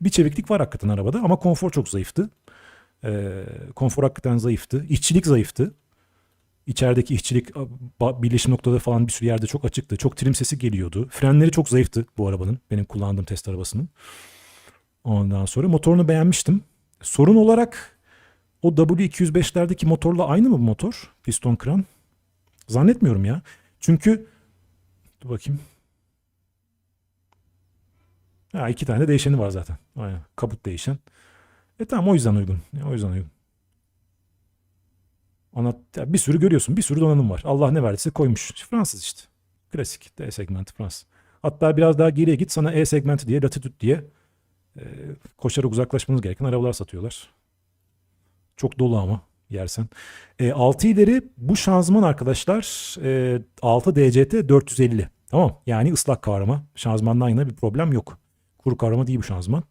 Bir çeviklik var hakikaten arabada ama konfor çok zayıftı. Ee, konfor hakikaten zayıftı. İşçilik zayıftı. İçerideki işçilik birleşim noktaları falan bir sürü yerde çok açıktı. Çok trim sesi geliyordu. Frenleri çok zayıftı bu arabanın. Benim kullandığım test arabasının. Ondan sonra motorunu beğenmiştim. Sorun olarak o W205'lerdeki motorla aynı mı bu motor? Piston kran. Zannetmiyorum ya. Çünkü dur bakayım. Ha, iki tane de değişeni var zaten. Aynen. Kaput değişen. E tamam o yüzden uygun. O yüzden uygun. Anlat, ya bir sürü görüyorsun. Bir sürü donanım var. Allah ne verdiyse koymuş. Fransız işte. Klasik. D segmenti Fransız. Hatta biraz daha geriye git sana E segmenti diye, Latitude diye e, koşarak uzaklaşmanız gereken arabalar satıyorlar. Çok dolu ama yersen. E, 6 ileri bu şanzıman arkadaşlar e, 6 DCT 450. Tamam yani ıslak kavrama. Şanzımandan yana bir problem yok. Kuru kavrama değil bu şanzıman.